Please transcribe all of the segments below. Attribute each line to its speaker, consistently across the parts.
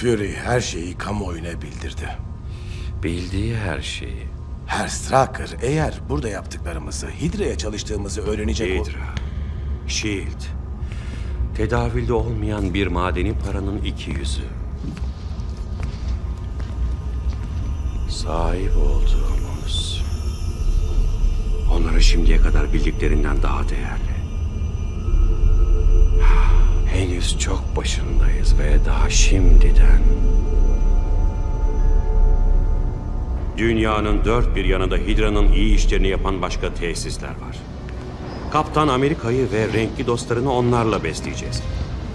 Speaker 1: Fury her şeyi kamuoyuna bildirdi.
Speaker 2: Bildiği her şeyi.
Speaker 1: Herr Straker eğer burada yaptıklarımızı Hydra'ya çalıştığımızı öğrenecek...
Speaker 2: Hydra, Shield. Tedavülde olmayan bir madenin paranın iki yüzü. Sahip olduğumuz. Onlara şimdiye kadar bildiklerinden daha değerli. Başındayız ve daha şimdiden... Dünyanın dört bir yanında Hidra'nın iyi işlerini yapan başka tesisler var. Kaptan Amerika'yı ve renkli dostlarını onlarla besleyeceğiz.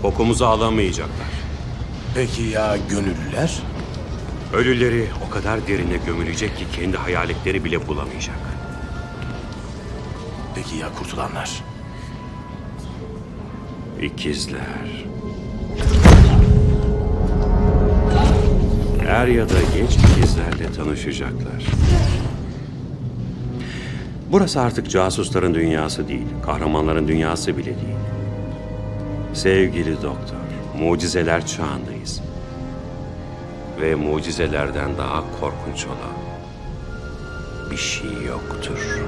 Speaker 2: Kokumuzu alamayacaklar.
Speaker 1: Peki ya gönüllüler?
Speaker 2: Ölüleri o kadar derine gömülecek ki kendi hayaletleri bile bulamayacak.
Speaker 1: Peki ya kurtulanlar?
Speaker 2: İkizler. Er ya da geç ikizlerle tanışacaklar. Burası artık casusların dünyası değil, kahramanların dünyası bile değil. Sevgili doktor, mucizeler çağındayız. Ve mucizelerden daha korkunç olan bir şey yoktur.